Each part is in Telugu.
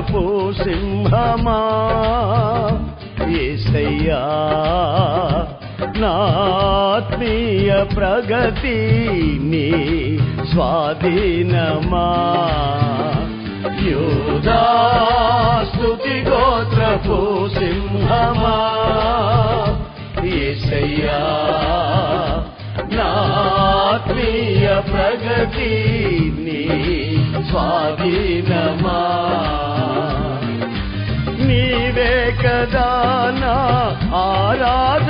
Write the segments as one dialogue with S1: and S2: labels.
S1: పో సింహమా? ఏసయ్యా నాత్మీయ ప్రగతి నీ స్వాధీనమా? యూదా స్తుతి గోత్రపు సింహమా? ఏసయ్యా నాత్మీయ ప్రగతి నీ స్వాధీనమా? Ara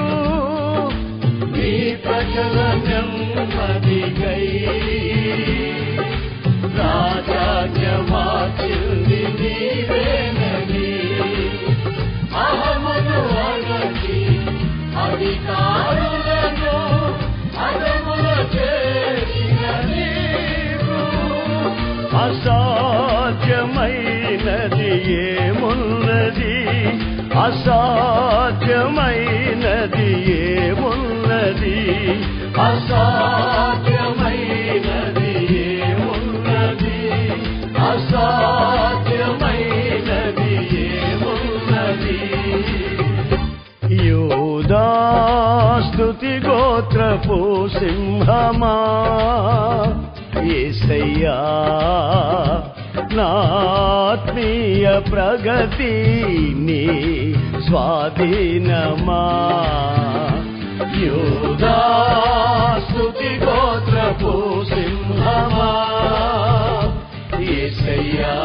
S1: అసాధ్యమైనది ఏమున్నది? అసాధ్యమైనది ఏమున్నది? అసాధ్యమైనది ఏమున్నది? అసాధ్యమైనది ఏమున్నది? యూదా స్తుతి గోత్రపు సింహమా? ఏసయ్యా నాత్మీయ ప్రగతి నీ స్వాధీనమా. యూదా స్తుతి గోత్రపు సింహమా. ఏసయ్యా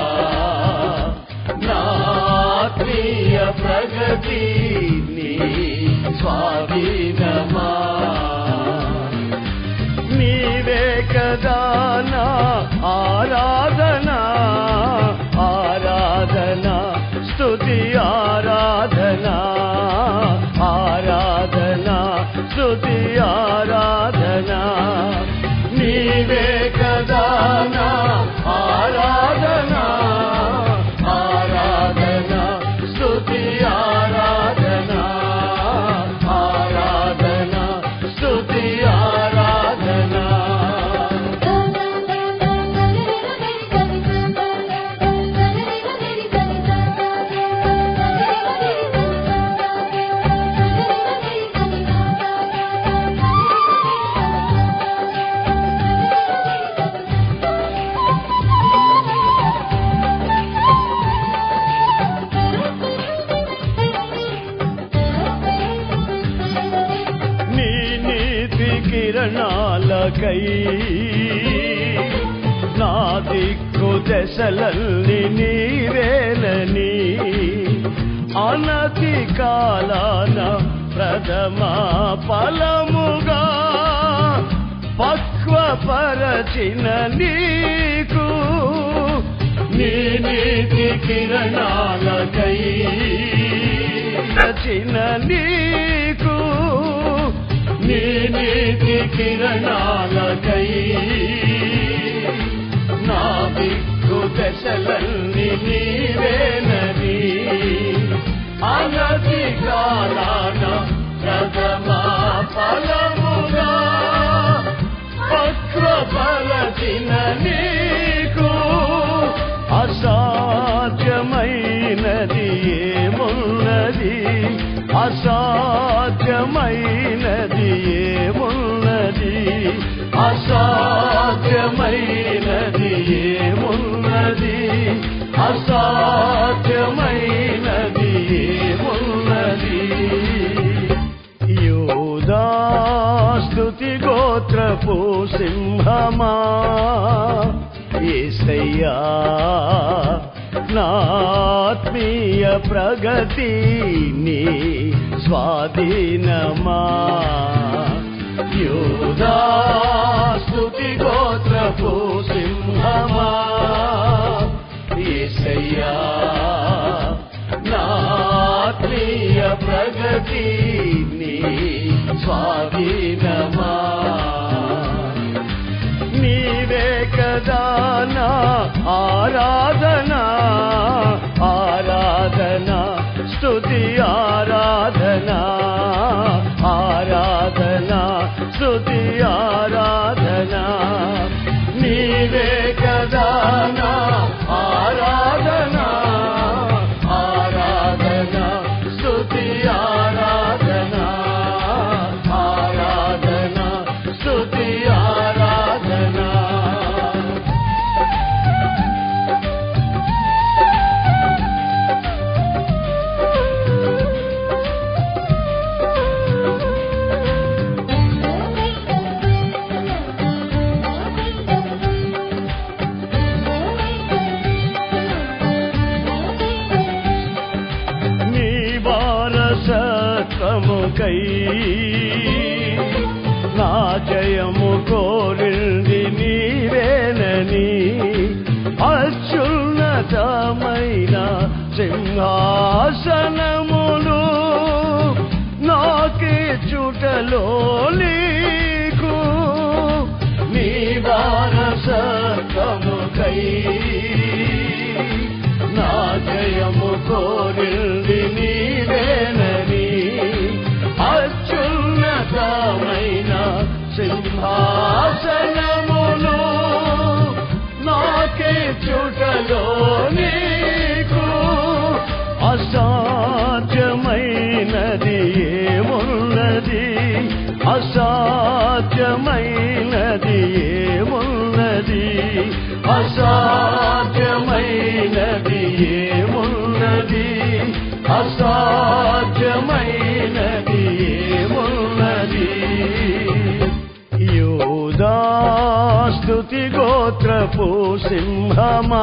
S1: నాత్మీయ ప్రగతి నీ స్వాధీనమా. కిరణాలకై నా దిక్కు దశలల్ని నీవేలని అనతి కాలాన ప్రథమ ఫలముగా పక్వపరచిన నీకు నీ నీతి కిరణాలకై రచిన నీకు నీ కిరణాలకై నా దిక్కు దశలన్నీ నీవేనని అనతి కాలాన ప్రథమా ఫలముగా. పక్వపరచిన నీకు అసాధ్యమైనది ఏమున్నది? అసా
S2: గోత్రపు సింహమా ఏసయ్యా నాత్మీయ ప్రగతి నీ స్వాధీనమా? యూదా స్తుతి గోత్రపు సింహమా ఏసయ్యా నాత్మీయ ప్రగతి నీ స్వాధీనమా వారసత్వముకై నా జయము కోరింది నీవేనని అత్యున్నతమైన సింహాసనములు నాకే చుటలో నీకు. నీ వారసత్వముకై నా జయము కోరింది నీ చుటలో నీకు అసాధ్యమైనది ఏమున్నది? అసాధ్యమై గోత్రపు సింహమా?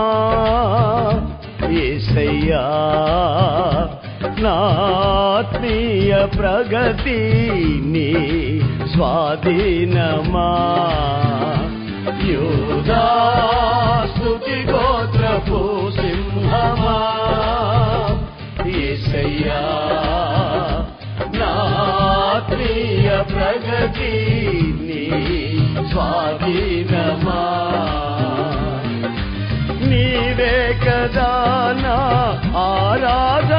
S2: ఏసయ్యా నాత్మీయ ప్రగతి నీ స్వాధీనమా? యోగా యూదాస్తుతి గోత్రపు ಆರಾಧನಾ ಆರಾಧನಾ